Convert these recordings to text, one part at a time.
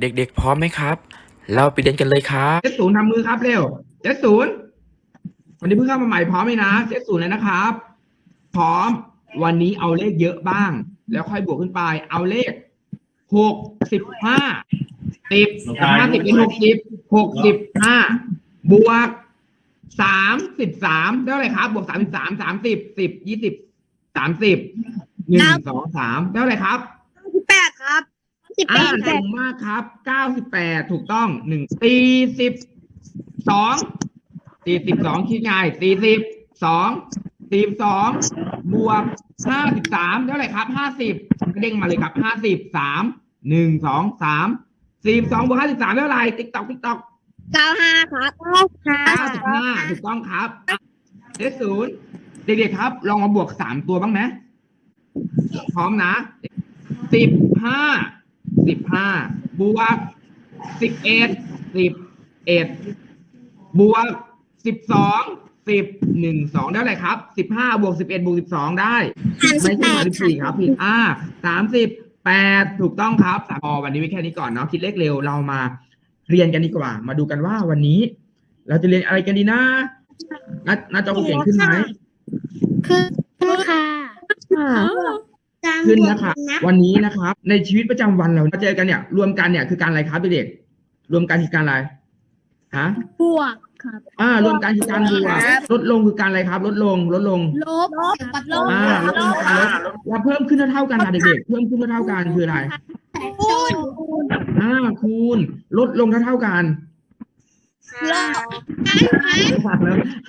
เด็กๆ พร้อมไหมครับ เราไปเรียนกันเลยครับเจ็ดศูนย์ทำมือครับเร็วเจ็ดศูนย์วันนี้เพิ่งเข้ามาใหม่พร้อมไหมนะเจ็ดศูนย์เลยนะครับ พร้อม วันนี้เอาเลขเยอะบ้าง แล้วค่อยบวกขึ้นไป เอาเลขหกสิบห้าสิบกับห้าสิบเป็นหกสิบหกสิบห้าบวกสามสิบสามเท่าไหร่ครับ บวกสามสิบสามสามสิบสิบยี่สิบสามสิบหนึ่งสองสามเท่าไหร่ครับสิบแปดครับ สิบแปอ่าดเก่งมากครับ เก้าสิบแปดถูกต้องหนึ่งสี่สิบสองสี่สิบสองคิดง่ายสี่สิบสองสี่สองบวกห้าสิบสามเท่าไหร่ครับห้าสิบเด้งมาเลยครับห้าสิบสามหนึ่งสองสามสี่สองบวกห้าสิบสามเท่าไหร่ติ๊กตอกติ๊กตอก เก้าห้าครับเก้าห้าเก้าสิบห้าถูกต้องครับเลขศูนย์เด็กๆครับ ลองมาบวกสามตัวบ้างไหมพร้อมนะสิบห้า สิบห้าบวกสิบเอ็ดสิบเอ็ดบวกสิบสองสิบหนึ่งสองได้อะไรครับสิบห้าบวกสิบเอ็ดบวกสิบสองได้ไม่ใช่สามสิบสี่ครับผิดอ่าสามสิบแปดถูกต้องครับพอวันนี้ไว้แค่นี้ก่อนเนาะคิดเลขเร็วเรามาเรียนกันดีกว่า มาดูกันว่าวันนี้ เราจะเรียนอะไรกันดีนะหน้าหน้าจอคุณเก่งขึ้นไหมคือคือค่ะ ขึ้นนะคะ วันนี้นะครับ ในชีวิตประจำวันเราเจอกันเนี่ย รวมกันเนี่ยคือการอะไรครับเด็กๆรวมกันคือการอะไรฮะบวกครับอ่ารวมกันคือการบวกลดลงคือการอะไรครับ ลดลงลดลงลบกับลบอ่าลดลงคือการลดแล้วเพิ่มขึ้นเท่าๆกันนะเด็กๆเพิ่มขึ้นเท่าๆกันคืออะไรคูณอ่าคูณ ลดลงเท่าๆกันลบ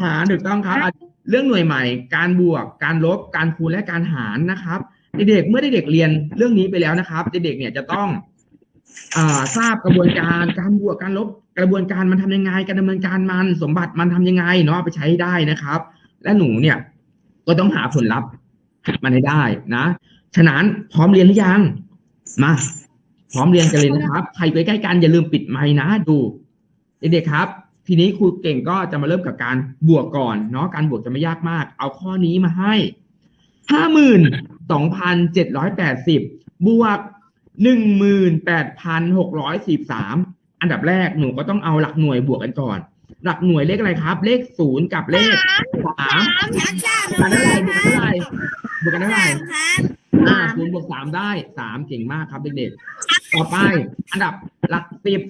หารถูกต้องครับอะเรื่องหน่วยใหม่ การบวก การลบ การคูณและการหารนะครับ เด็กๆเมื่อเด็กๆเรียนเรื่องนี้ไปแล้วนะครับ เด็กๆเนี่ยจะต้องอทราบกระบวนการการบวกการลบกระบวนการมันทำยังไง การดำเนินการมันสมบัติมันทำยังไงเนาะไปใช้ได้นะครับ และหนูเนี่ย ก็ต้องหาผลลัพธ์มันให้ได้นะฉะนั้นพร้อมเรียนหรือยังมาพร้อมเรียนกันเลยนะครับ ใครอยู่ใกล้ๆกันอย่าลืมปิดไมค์นะดูเด็กๆครับ ทีนี้ครูเก่งก็จะมาเริ่มกับการบวกก่อนเนาะการบวกจะไม่ยากมาก เอาข้อนี้มาให้ ห้าหมื่นสองพันเจ็ดร้อยแปดสิบบวกหนึ่งหมื่นแปดพันหกร้อยสิบสามอันดับแรกหนูก็ต้องเอาหลักหน่วยบวกกันก่อน หลักหน่วยเลขอะไรครับ เลขศูนย์กับเลขสามบวกกันเท่าไหร่บวกกันเท่าไหร่บวกกันไหร่อ่าศูนย์บวกสามได้สามเก่งมากครับเด็กๆต่อไป อันดับหลักสิบ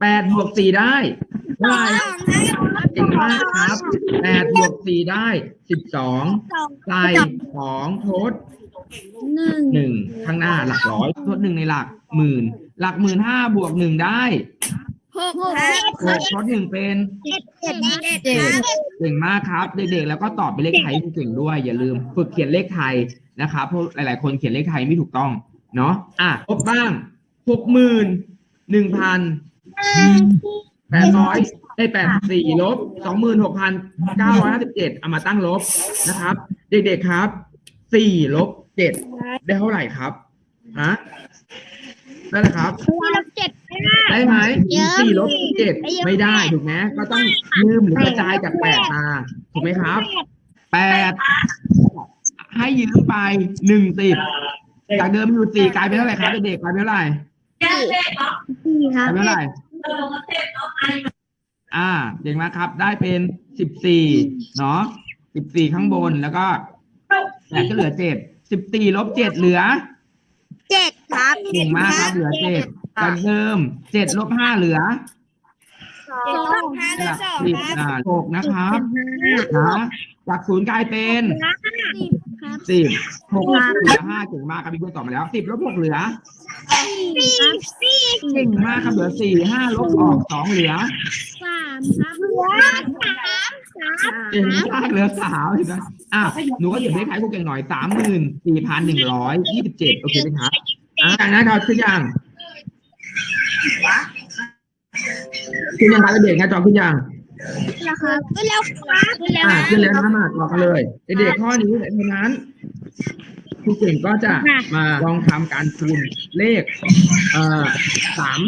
แปดบวกสี่ได้เท่าไหร่เก่งมากครับแปดบวกสี่ได้สิบสองใส่สองทดหนึ่งหนึ่งข้างหน้าหลักร้อยทดหนึ่งในหลักหมื่น หลักหมื่นห้าบวกหนึ่งได้หกหกทดหนึ่งเป็นเจ็ดเจ็ดเจ็ดเก่งมากครับเด็กๆแล้วก็ตอบเป็นเลขไทยให้เก่งด้วย อย่าลืมฝึกเขียนเลขไทยนะครับเพราะหลายๆคนเขียนเลขไทยไม่ถูกต้องเนาะอะลบบ้างหกหมื่นหนึ่งพัน แปดร้อยได้แปดสี่ลบสองหมื่นหกพันเก้าร้อยห้าสิบเจ็ดเอามาตั้งลบนะครับ เด็กๆครับสี่ลบเจ็ดได้เท่าไหร่ครับฮะได้เลยครับสี่ลบเจ็ดได้ไหมเยอะสี่ลบเจ็ดไม่เยอะไม่ได้ถูกไหมก็ต้องยืมหรือกระจายจากแปดมาถูกไหมครับแปดให้ยืมไปหนึ่งสิบจากเดิมอยู่สี่กลายเป็นเท่าไหร่ครับเด็กๆกลายเป็นเท่าไหร่สี่คกรัลาบยเป็นเท่าไหร่ อ่าเด็กมากครับ ได้เป็นสิบสี่เนาะสิบสี่ข้างบนแล้วก็แปดก็เหลือเจ็ดสิบสี่ลบเจ็ดเหลือเจ็ดครับเก่งมากครับเหลือเจ็ดจากเดิมเจ็ดลบห้าเหลือสองห้าหลักสิบอ่าหกนะครับนะจากศูนย์กลายเป็นครับสิบหกเหลือห้าเก่งมากครับพี่เพื่อนตอบมาแล้วสิบลบหกเหลือ สี่ครับสี่เก่งมากครับเหลือสี่ห้าลบออกสองเหลือสามครับเหลือสามสามเก่งมากเหลือสามเห็นไหมอะหนูก็หยิบเลขท้ายพวกเก่งหน่อยสามหมื่นสี่พันหนึ่งร้อยยี่สิบเจ็ดโอเคไหมครับอะอย่างนั้นเราขึ้นยังขึ้นยังครับเด็กๆหน้าจอขึ้นยังนะครับขึ้นแล้วครับขึ้นแล้วอ่าขึ้นแล้วนะมาต่อกันเลยเด็กๆข้อนี้เพราะนั้น ครูเก่งก็จะมาลองทำการคูณเลขเอ่อสาม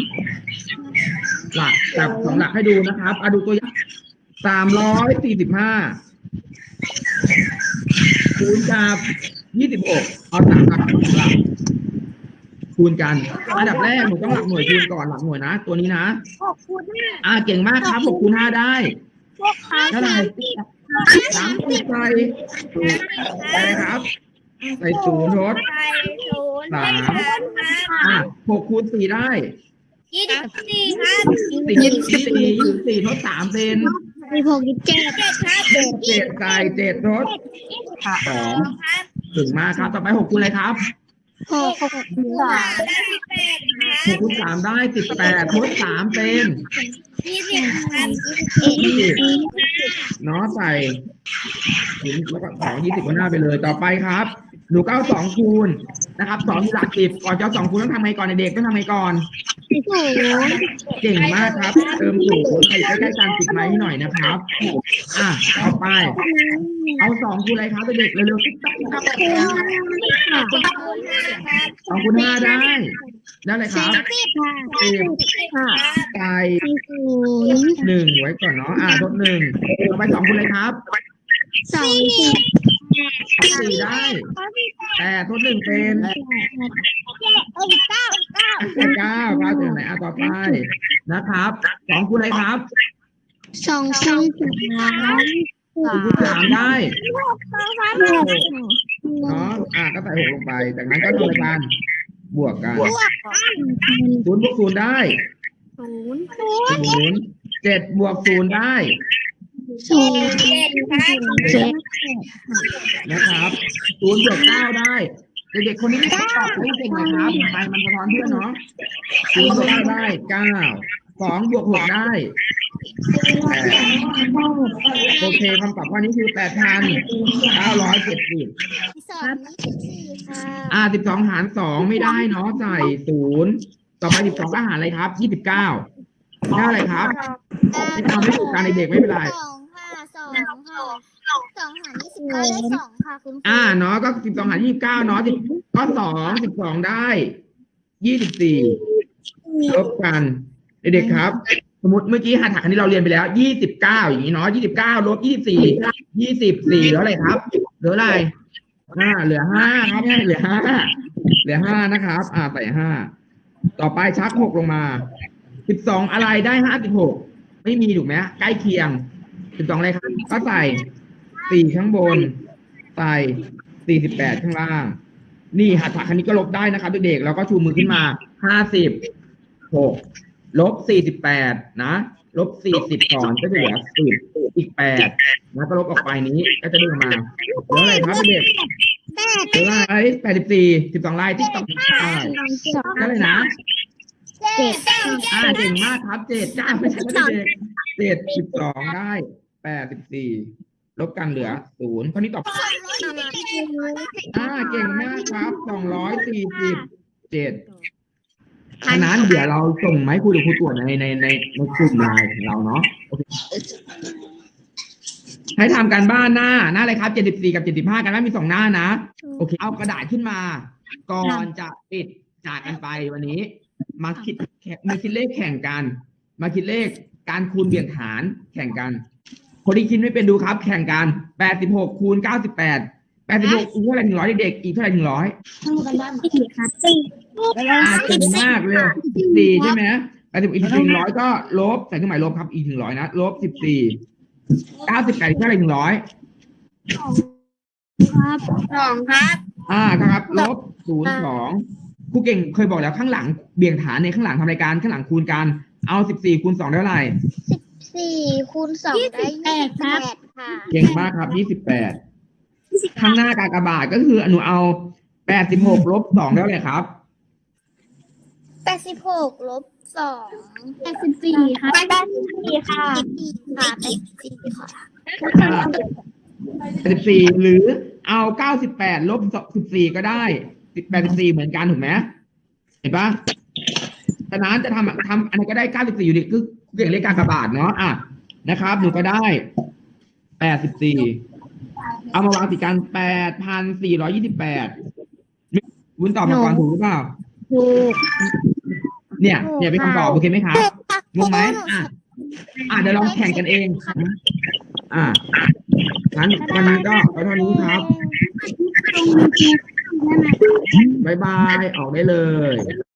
หลักกับสองหลักให้ดูนะครับเอาดูตัวอย่างสามร้อยสี่สิบห้าคูณกับยี่สิบหกเอาสามหลักสองหลักคูณกันอันดับแรกหนูต้องหลักหน่วยคูณก่อนหลักหน่วยนะ ตัวนี้นะหกคูณห้าอ่าเก่งมากครับหกคูณห้าได้พวกเขาเท่าไหร่สามสิบสามสิบใส่ถูกไปเลยครับ ใส่ศูนย์ทดไปศูนย์สามครับอะหกคูณสี่ได้ยี่สิบสี่ครับสี่ยี่สิบสี่ยี่สิบสี่ทดสามเป็นสิบหกยี่สิบเจ็ดเจ็ดครับเจ็ดเจ็ดใส่เจ็ดทดสองถึงมากครับต่อไปหกคูณอะไรครับหกหกคูณสามได้สิบแปดครับหกคูณสามได้สิบแปดทดสามเป็นยี่สิบครับยี่สิบยี่สิบเนาะใส่ถึงแล้วก็สองยี่สิบข้างหน้าไปเลยต่อไปครับ หนูเก้าสองคูณนะครับสองหลักสิบก่อนจะเอาสองคูณต้องทำไงก่อนเด็กต้องทำไงก่อนศูนย์เก่งมากครับ เติมศูนย์ใครใกล้ๆการติดไม้หน่อยนะครับ อะต่อไป เอาสองคูณอะไรครับเด็กเร็วๆติ๊กต๊อกติ๊กต๊อกคูณคูณห้าครับสองคูณห้าได้ ได้เลยครับสิบค่ะสิบค่ะไก่ศูนย์หนึ่งไว้ก่อนเนาะอะทดหนึ่งต่อไปสองคูณอะไรครับสองสิบ สี่ได้แปดทดหนึ่งเป็นเอ้ยเก้าเก้าเก้าเก้าถึงไหนอะต่อไปนะครับสองคูณอะไรครับสองคูณสามคูณสามได้หกเนาะอะก็ใส่หกลงไปจากนั้นก็ทำอะไรกันบวกกันศูนย์บวกศูนย์ได้ศูนย์ศูนย์เจ็ดบวกศูนย์ได้ ศูนย์เจ็ดครับเจ็ดนะครับศูนย์บวกเก้าได้ เด็กๆคนนี้ไม่ตอบไม่เก่งเลยครับไปมันสะท้อนเพื่อนเนาะศูนย์บวกเก้าได้เก้าสองบวกหกได้แปดโอเคคำตอบข้อนี้คือแปดพันเก้าร้อยเจ็ดสิบสองสิบสี่ค่ะอ่าสิบสองหารสองไม่ได้เนาะใส่ศูนย์ต่อไปสิบสองก็หารอะไรครับยี่สิบเก้าได้อะไรครับไม่ทำไม่ถูกการเด็กๆไม่เป็นไร สองค่ะสองค่ะ สองหารยี่สิบเก้าได้สองค่ะคุณครูอ่าเนาะก็สิบสองหารยี่สิบเก้าเนาะสิบก็สองสิบสองได้ยี่สิบสี่ลบกันเด็กๆครับ สมมติเมื่อกี้หัตถคณิตเราเรียนไปแล้วยี่สิบเก้าอย่างนี้เนาะยี่สิบเก้าลบยี่สิบสี่ยี่สิบสี่เหลืออะไรครับเหลืออะไรอ่าเหลือห้าครับแม่เหลือห้าเหลือห้านะครับ อ่าใส่ห้าต่อไปชักหกลงมาสิบสองอะไรได้ห้าสิบหกไม่มีถูกไหมใกล้เคียงสิบสองอะไรครับก็ใส่ สี่ข้างบน ใส่สี่สิบแปดข้างล่าง นี่หัตถคณิตก็ลบได้นะครับเด็กๆแล้วก็ชูมือขึ้นมาห้าสิบหกลบสี่สิบแปดนะลบสี่สิบก่อนก็จะเหลือสิบอีกแปดนะก็ลบออกไปนี้ก็จะได้ออกมาเหลืออะไรครับเด็กแปดเหลืออะไรแปดสิบสี่สิบสองลายที่ต้องได้สองได้เลยนะเจ็ดอ่าเก่งมากครับเจ็ดจ้าไม่ใช่เด็กเจ็ดสิบสองได้แปดสิบสี่ ลบกันเหลือศูนย์ข้อนี้ตอบอ่าเก่งมากครับสองร้อยสี่สิบเจ็ดฉะนั้นเดี๋ยวเราส่งไมาให้ครูเดี๋ยวครูตรวจในในในในกลุ่มไลน์ของเราเนาะโอเคให้ทำการบ้านหน้าหน้าอะไรครับเจ็ดสิบสี่กับเจ็ดสิบห้ากันบ้านมีสองหน้านะโอเค เอากระดาษขึ้นมา ก่อนจะปิดจากกันไปวันนี้ มาคิดมาคิดเลขแข่งกัน มาคิดเลขการคูณเบี่ยงฐานแข่งกัน คนที่คิดไม่เป็นดูครับ แข่งกันแปดสิบหกคูณเก้าสิบแปดแปดสิบหกอีกเท่าไหร่ถึงร้อยเด็กๆอีกเท่าไหร่ถึงร้อยสี่ครับสี่อ่าเก่งมากเลยสิบสี่ใช่ไหมแปดสิบอีกถึงร้อยก็ลบใส่เครื่องหมายลบครับอีกถึงร้อยนะลบสิบสี่เก้าสิบแปดเท่าไหร่ถึงร้อยครับสองครับ อ่าครับลบศูนย์สองครูเก่งเคยบอกแล้วข้างหลังเบี่ยงฐานในข้างหลังทำรายการข้างหลังคูณกัน เอาสิบสี่คูณสองได้เท่าไหร่สี่ คูณสองได้ยี่สิบแปดค่ะเก่งมากครับยี่สิบแปดข้างหน้ากากบาทก็คือหนูเอาแปดสิบหกลบสองได้เท่าไหร่ครับแปดสิบหกลบสองแปดสิบสี่ค่ะแปดสิบสี่ค่ะค่ะแปดสิบสี่ค่ะสิบสี่หรือเอาเก้าสิบแปดลบสิบสี่ก็ได้แปดสิบสี่เหมือนกันถูกไหมเห็นปะ ฉะนั้นจะทำทำอันไหนก็ได้เก้าสิบสี่อยู่ดีคือเก่งเลขการกระบาดเนาะอะนะครับหนูก็ได้แปดสิบสี่เอามาวางติดกันแปดพันสี่ร้อยี่สิบแปดวุ้นตอบมาก่อนถูกหรือเปล่าถูกเนี่ยเนี่ยเป็นคำตอบโอเคไหมครับงงไหมอะอะเดี๋ยวลองแข่งกันเองอะงั้นวันนี้ก็เอาเท่านี้ครับแถนัดบายบาย ออกได้เลย